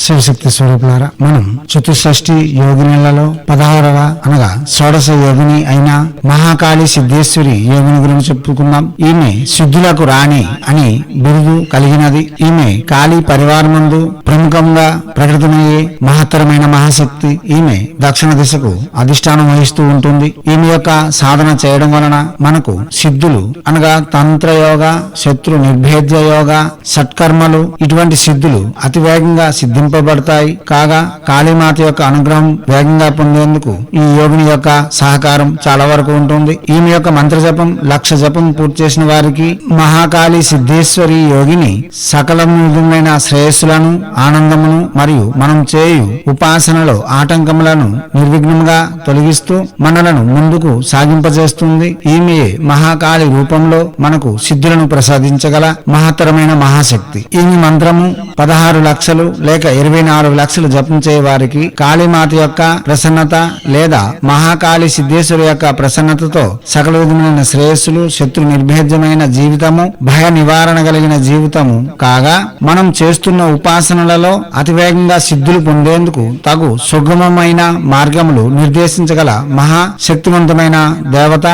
శివశక్తి స్వరూపులారా మనం చతుషష్ఠి యోగినిలలో పదహారవ అనగా షోడశ యోగిని అయిన మహాకాళి సిద్ధేశ్వరి యోగిని గురించి చెప్పుకుందాం. ఈమె సిద్ధులకు రాణి అని బిరుదు కలిగినది. ఈమె కాళీ పరివారమందు ప్రముఖంగా ప్రకటితమయ్యే మహత్తరమైన మహాశక్తి. ఈమె దక్షిణ దిశకు అధిష్టానం వహిస్తూ ఉంటుంది. ఈమె యొక్క సాధన చేయడం వలన మనకు సిద్ధులు అనగా తంత్రయోగ శత్రు నిర్భేద్య యోగ సత్కర్మలు ఇటువంటి సిద్ధులు అతివేగంగా సిద్ధి సిద్ధింపబడతాయి కాగా కాళీమాత యొక్క అనుగ్రహం వేగంగా పొందేందుకు ఈ యోగిని యొక్క సహకారం చాలా వరకు ఉంటుంది. ఈమె యొక్క మంత్ర జపం లక్ష జపం పూర్తి చేసిన వారికి మహాకాళి సిద్ధేశ్వరి యోగిని సకల విధమైన శ్రేయస్సులను ఆనందమును మరియు మనం చేయు ఉపాసనలో ఆటంకములను నిర్విఘ్నంగా తొలగిస్తూ మనలను ముందుకు సాగింపజేస్తుంది. ఈమె మహాకాళి రూపంలో మనకు సిద్ధులను ప్రసాదించగల మహత్తరమైన మహాశక్తి. ఈమె మంత్రము పదహారు లక్షలు లేక ఇరవై నాలుగు లక్షలు జపం చేయవారికి కాళీమాత యొక్క ప్రసన్నత లేదా మహాకాళి సిద్ధేశ్వరి యొక్క ప్రసన్నతతో సకల విధమైన శ్రేయస్సులు శత్రు నిర్భేద్యమైన జీవితము భయ నివారణ కలిగిన జీవితము కాగా మనం చేస్తున్న ఉపాసనలలో అతివేగంగా సిద్ధులు పొందేందుకు తగు సుగమమైన మార్గములు నిర్దేశించగల మహా శక్తివంతమైన దేవత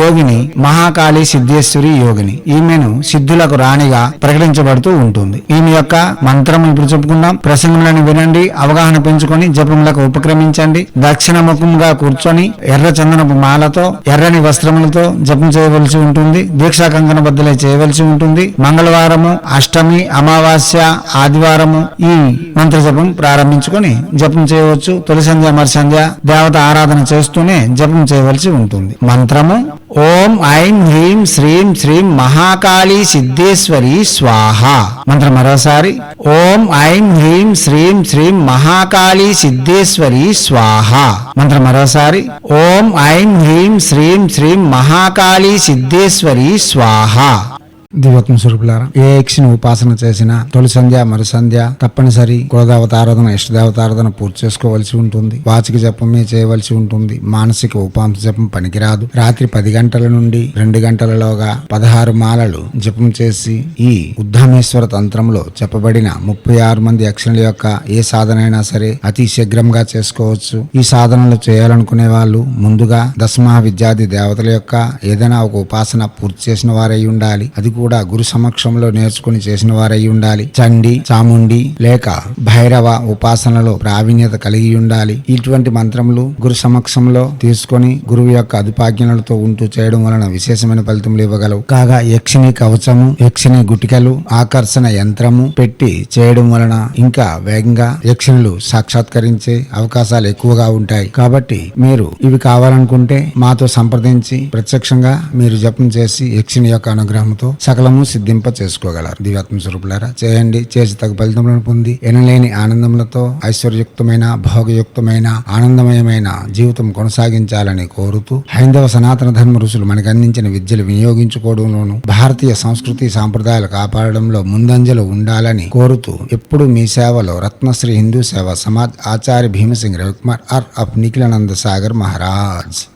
యోగిని మహాకాళి సిద్ధేశ్వరి యోగిని. ఈమెను సిద్ధులకు రాణిగా ప్రకటించబడుతూ ఉంటుంది. ఈమె యొక్క మంత్రం ఇప్పుడు చెప్పుకుందాం ప్రసంగంలను వినండి అవగాహన పెంచుకొని జపములకు ఉపక్రమించండి. దక్షిణ ముఖంగా కూర్చొని ఎర్ర చందనపు మాలతో ఎర్రని వస్త్రములతో జపం చేయవలసి ఉంటుంది. దీక్షా కంకణ బద్దలై చేయవలసి ఉంటుంది. మంగళవారము అష్టమి అమావాస్య ఆదివారము ఈ మంత్ర జపం ప్రారంభించుకొని జపం చేయవచ్చు. తొలి సంధ్య మరి సంధ్య దేవత ఆరాధన చేస్తూనే జపం చేయవలసి ఉంటుంది. మంత్రము ఓం ఐం హ్రీం శ్రీం శ్రీం మహాకాళీ సిద్ధేశ్వరి స్వాహ. మంత్రం మరోసారి. ఓం ఐం హ్రీం శ్రీం శ్రీం మహాకాళీ సిద్ధేశ్వరి స్వాహ. మంత్రం మరోసారి. ఓం ఐం హ్రీం శ్రీం శ్రీం మహాకాళీ సిద్ధేశ్వరి స్వాహ. దివ్యత్మ స్వరూపులారా. ఏ యక్షిని ఉపాసన చేసినా తొలి సంధ్య మరు సంధ్య తప్పనిసరి కులదేవతారాధన ఇష్టదేవతారాధన పూర్తి చేసుకోవలసి ఉంటుంది. వాచిక జపమే చేయవలసి ఉంటుంది. మానసిక ఉపాంశ జపం పనికిరాదు. రాత్రి పది గంటల నుండి రెండు గంటలలోగా పదహారు మాలలు జపం చేసి ఈ ఉద్దామేశ్వర తంత్రంలో చెప్పబడిన ముప్పై ఆరు మంది యక్షుల యొక్క ఏ సాధన అయినా సరే అతి శీఘ్రంగా చేసుకోవచ్చు. ఈ సాధనలు చేయాలనుకునే వాళ్ళు ముందుగా దశమహా విద్యార్థి దేవతల యొక్క ఏదైనా ఒక ఉపాసన పూర్తి చేసిన వారై ఉండాలి. అది కూడా కూడా గురు సమక్షంలో నేర్చుకుని చేసిన వారై ఉండాలి. చండి చాముండి లేక భైరవ ఉపాసనలో ప్రావీణ్యత కలిగి ఉండాలి. ఇటువంటి మంత్రములు గురు సమక్షంలో తీసుకొని గురువు యొక్క అదుపాజ్ఞలతో ఉంటూ చేయడం వలన విశేషమైన ఫలితములు ఇవ్వగలవు. కాగా యక్షిని కవచము యక్షిని గుటికలు ఆకర్షణ యంత్రము పెట్టి చేయడం వలన ఇంకా వేగంగా యక్షిణులు సాక్షాత్కరించే అవకాశాలు ఎక్కువగా ఉంటాయి. కాబట్టి మీరు ఇవి కావాలనుకుంటే మాతో సంప్రదించి ప్రత్యక్షంగా మీరు జపం చేసి యక్షిని యొక్క అనుగ్రహంతో సకలము సిద్ధింప చేసుకోగలరు దివ్యాత్మ స్వరూపులారా చేయండి. చేసి తగు ఫలితములను పొంది ఎనలేని ఆనందములతో ఐశ్వర్యుక్తమైన భోగయుక్తమైన ఆనందమయమైన జీవితం కొనసాగించాలని కోరుతూ హైందవ సనాతన ధర్మ ఋషులు మనకు అందించిన విద్యలు వినియోగించుకోవడంలోను భారతీయ సంస్కృతి సాంప్రదాయాలు కాపాడడంలో ముందంజలు ఉండాలని కోరుతూ ఎప్పుడు మీ సేవలో రత్నశ్రీ హిందూ సేవ సమాజ్ ఆచార్య భీమసింగ్ రవికుమార్ ఆర్. ఆఫ్ నిఖిలానంద సాగర్ మహారాజ్.